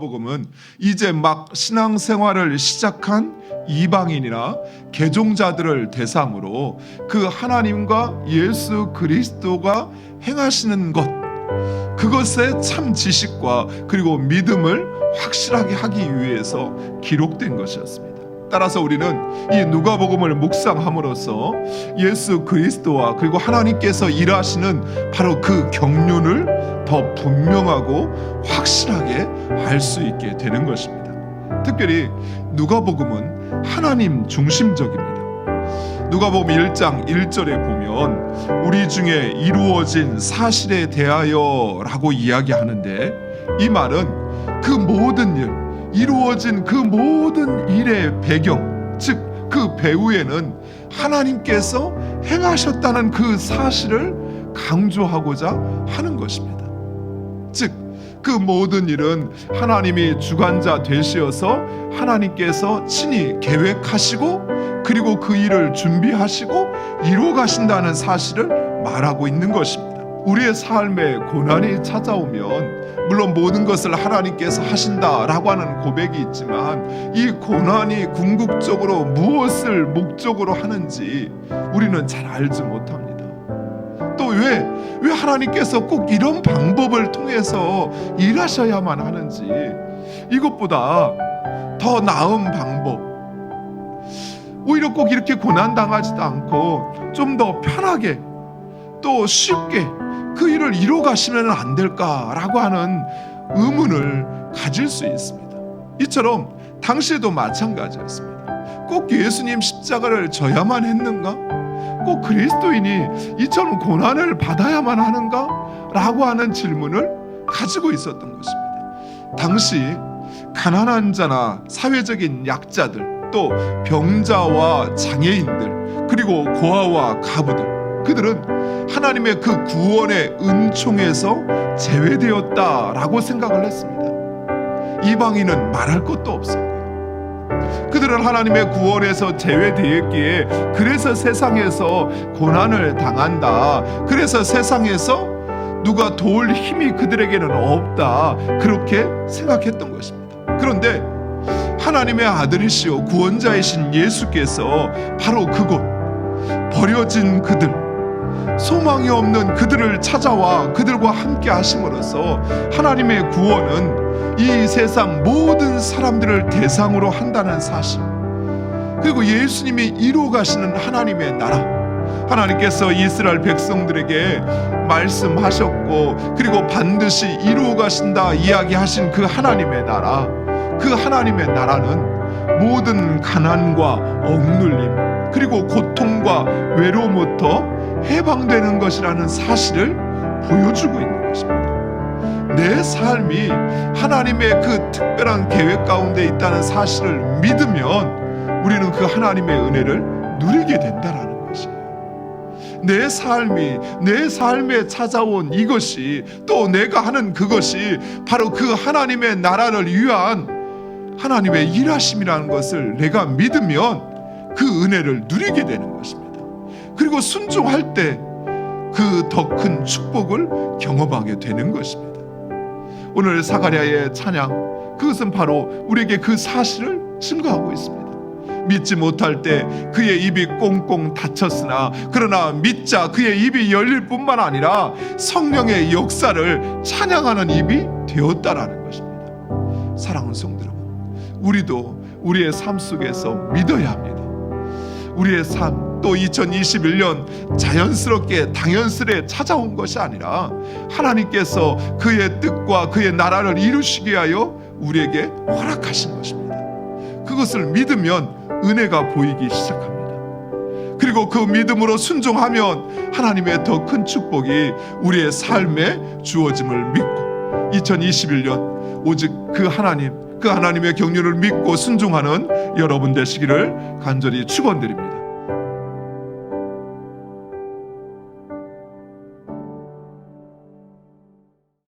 누가복음은 이제 막 신앙생활을 시작한 이방인이나 개종자들을 대상으로 그 하나님과 예수 그리스도가 행하시는 것 그것의 참 지식과 그리고 믿음을 확실하게 하기 위해서 기록된 것이었습니다. 따라서 우리는 이 누가복음을 묵상함으로써 예수 그리스도와 그리고 하나님께서 일하시는 바로 그 경륜을 더 분명하고 확실하게 알 수 있게 되는 것입니다. 특별히 누가복음은 하나님 중심적입니다. 누가복음 1장 1절에 보면 우리 중에 이루어진 사실에 대하여라고 이야기하는데 이 말은 그 모든 일 이루어진 그 모든 일의 배경 즉 그 배후에는 하나님께서 행하셨다는 그 사실을 강조하고자 하는 것입니다. 즉 그 모든 일은 하나님이 주관자 되시어서 하나님께서 친히 계획하시고 그리고 그 일을 준비하시고 이루어 가신다는 사실을 말하고 있는 것입니다. 우리의 삶에 고난이 찾아오면 물론 모든 것을 하나님께서 하신다라고 하는 고백이 있지만 이 고난이 궁극적으로 무엇을 목적으로 하는지 우리는 잘 알지 못합니다. 또 왜, 왜 하나님께서 꼭 이런 방법을 통해서 일하셔야만 하는지 이것보다 더 나은 방법 오히려 꼭 이렇게 고난 당하지도 않고 좀 더 편하게 또 쉽게 그 일을 이뤄 가시면 안 될까라고 하는 의문을 가질 수 있습니다. 이처럼 당시에도 마찬가지였습니다. 꼭 예수님 십자가를 져야만 했는가? 꼭 그리스도인이 이처럼 고난을 받아야만 하는가? 라고 하는 질문을 가지고 있었던 것입니다. 당시 가난한 자나 사회적인 약자들 또 병자와 장애인들 그리고 고아와 가부들 그들은 하나님의 그 구원의 은총에서 제외되었다라고 생각을 했습니다. 이방인은 말할 것도 없었고요. 그들은 하나님의 구원에서 제외되었기에 그래서 세상에서 고난을 당한다. 그래서 세상에서 누가 도울 힘이 그들에게는 없다. 그렇게 생각했던 것입니다. 그런데 하나님의 아들이시오 구원자이신 예수께서 바로 그곳 버려진 그들 소망이 없는 그들을 찾아와 그들과 함께 하심으로써 하나님의 구원은 이 세상 모든 사람들을 대상으로 한다는 사실 그리고 예수님이 이루어 가시는 하나님의 나라 하나님께서 이스라엘 백성들에게 말씀하셨고 그리고 반드시 이루어 가신다 이야기하신 그 하나님의 나라 그 하나님의 나라는 모든 가난과 억눌림 그리고 고통과 외로움부터 해방되는 것이라는 사실을 보여주고 있는. 내 삶이 하나님의 그 특별한 계획 가운데 있다는 사실을 믿으면 우리는 그 하나님의 은혜를 누리게 된다라는 것이에요. 내 삶이 내 삶에 찾아온 이것이 또 내가 하는 그것이 바로 그 하나님의 나라를 위한 하나님의 일하심이라는 것을 내가 믿으면 그 은혜를 누리게 되는 것입니다. 그리고 순종할 때 그 더 큰 축복을 경험하게 되는 것입니다. 오늘 사가랴의 찬양 그것은 바로 우리에게 그 사실을 증거하고 있습니다. 믿지 못할 때 그의 입이 꽁꽁 닫혔으나 그러나 믿자 그의 입이 열릴 뿐만 아니라 성령의 역사를 찬양하는 입이 되었다라는 것입니다. 사랑하는 성도 여러분, 우리도 우리의 삶 속에서 믿어야 합니다. 우리의 삶 또 2021년 자연스럽게 당연스레 찾아온 것이 아니라 하나님께서 그의 뜻과 그의 나라를 이루시게 하여 우리에게 허락하신 것입니다. 그것을 믿으면 은혜가 보이기 시작합니다. 그리고 그 믿음으로 순종하면 하나님의 더 큰 축복이 우리의 삶에 주어짐을 믿고 2021년 오직 그 하나님 그 하나님의 경륜을 믿고 순종하는 여러분 되시기를 간절히 축원드립니다.